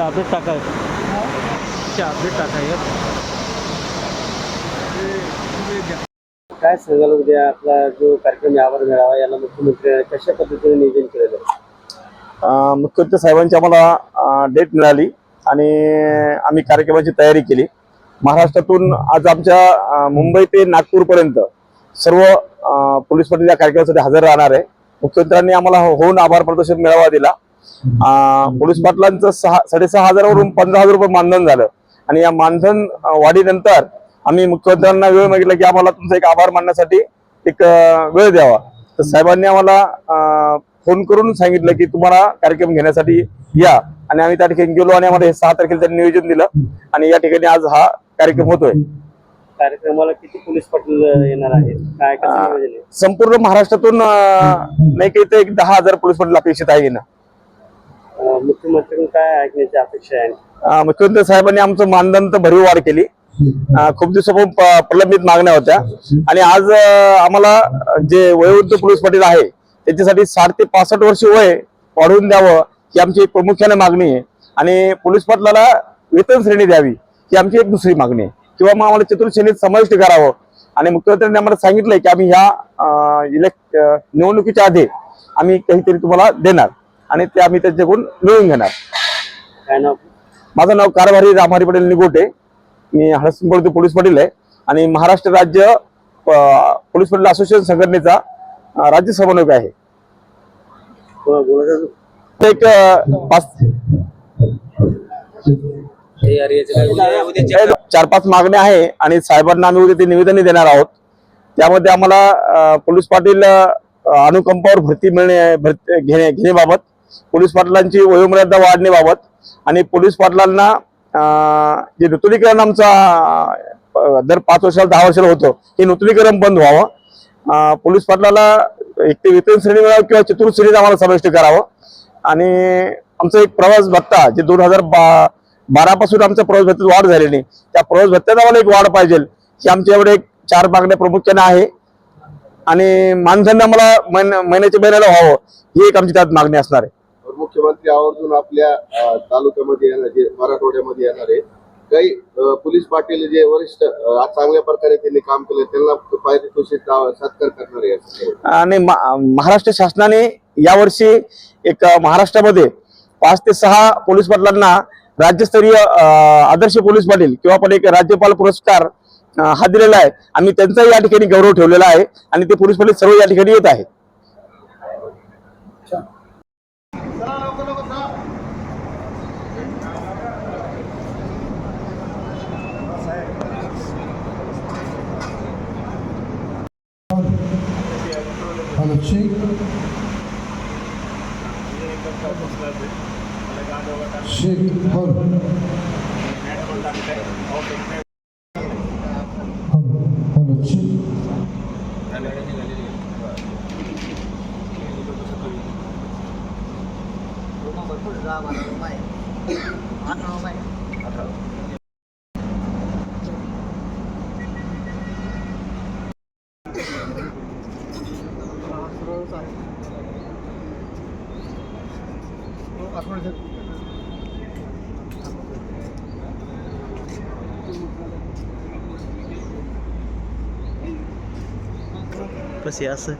Update टाकाय update टाकाय काय सांगाल उद्या आपला जो कार्यक्रम आभार मेळावा याला मुख्यमंत्री कशा पद्धतीने नियोजन केलेलं आहे? मुख्यमंत्री साहेबांची आम्हाला डेट मिळाली आणि आम्ही कार्यक्रमाची तयारी केली. महाराष्ट्रातून आज आमच्या मुंबई ते नागपूरपर्यंत सर्व पोलीस पाटील या कार्यक्रमासाठी हजर राहणार आहे. मुख्यमंत्र्यांनी आम्हाला हो- होऊन आभार प्रदर्शन मेळावा दिला. पोलीस पाटलांचं सहा साडेसहा हजारावरून पंधरा हजार रुपये मानधन झालं. आणि या मानधन वाढीनंतर आम्ही मुख्यमंत्र्यांना वेळ मागितला की आम्हाला तुमचा एक आभार मानण्यासाठी एक वेळ द्यावा. तर साहेबांनी आम्हाला फोन करून सांगितलं की तुम्हाला कार्यक्रम घेण्यासाठी या. आणि आम्ही त्या ठिकाणी गेलो आणि आम्हाला हे सहा तारखेला त्यांनी नियोजन दिलं. आणि या ठिकाणी आज हा कार्यक्रम होतोय. कार्यक्रमाला किती पोलीस पाटील येणार आहेत? काय आहे? संपूर्ण महाराष्ट्रातून नाही काही तर एक दहा हजार पोलीस पाटील अपेक्षित आहे ना अं, काय ऐकण्याची अपेक्षा आहे? मुख्यमंत्री साहेबांनी आमचं मानधन तर भरीव वाढ केली खूप दिवसापासून प्रलंबित मागण्या होत्या. आणि आज आम्हाला जे वयोवृद्ध पोलीस पाटील आहे त्यांच्यासाठी साठ ते पासष्ट वर्ष वय वाढवून द्यावं ही आमची एक प्रामुख्याने मागणी आहे. आणि पोलीस पाटलाला वेतन श्रेणी द्यावी ही आमची एक दुसरी मागणी आहे. किंवा मग आम्हाला चतुर्श्रेणीत समाविष्ट करावं. आणि मुख्यमंत्र्यांनी आम्हाला सांगितलंय की आम्ही ह्या इलेक्ट निवडणुकीच्या आधी आम्ही काहीतरी तुम्हाला देणार. आणि ते आम्ही त्यांच्याकडून मिळवून घेणार. काय नाव? माझं नाव कारभारी रामहरी पटेल निगोटे. मी हडसनपळते पोलीस पाटील आहे. आणि महाराष्ट्र राज्य पोलीस पाटील असोसिएशन संघटनेचा राज्य समन्वयक आहे? एक पाच चार पाच मागण्या आहे आणि साहेबांना आम्ही उद्या ते निवेदनही देणार आहोत. त्यामध्ये आम्हाला पोलीस पाटील अनुकंपावर भरती मिळणे भरती घेणे घेण्याबाबत पोलीस पाटलांची वयोमर्यादा वाढण्याबाबत आणि पोलीस पाटलांना जे नूतनीकरण आमचा दर पाच वर्षाला दहा वर्षाला होतं हे नूतनीकरण बंद व्हावं. पोलीस पाटलाला एक ते वेतन श्रेणी मिळावं किंवा चतुर्श्रेणीत आम्हाला समाविष्ट करावं. आणि आमचा एक प्रवास भत्ता जे दोन हजार बा बारा पासून आमच्या प्रवास भत्त्यात वाढ झालेली त्या प्रवास भत्त्यात आम्हाला एक वाढ पाहिजे. ही आमच्याकडे एक चार मागण्या प्रामुख्याने आहे. आणि मानधन आम्हाला महिन्याच्या महिन्याला व्हावं ही एक आमची त्यात मागणी असणार आहे. मुख्यमंत्री आवर्जून आपल्या तालुक्यामध्ये येणार जे मराठवाड्यामध्ये येणार आहे. काही पोलीस पाटील जे वरिष्ठ चांगल्या प्रकारे त्यांनी काम केलं त्यांना पारितोषिक सत्कार करणार आहे आणि महाराष्ट्र शासनाने यावर्षी एक महाराष्ट्रामध्ये पाच ते सहा पोलीस पाटलांना राज्यस्तरीय आदर्श पोलीस पाटील किंवा आपण एक राज्यपाल पुरस्कार हा दिलेला आहे. आम्ही त्यांचाही या ठिकाणी गौरव ठेवलेला आहे. आणि ते पोलीस पाटील सर्व या ठिकाणी येत आहेत. করছি শেখ হল হচ্ছে Hãy subscribe cho kênh Ghiền Mì Gõ Để không bỏ lỡ những video hấp dẫn Tá. Paciência.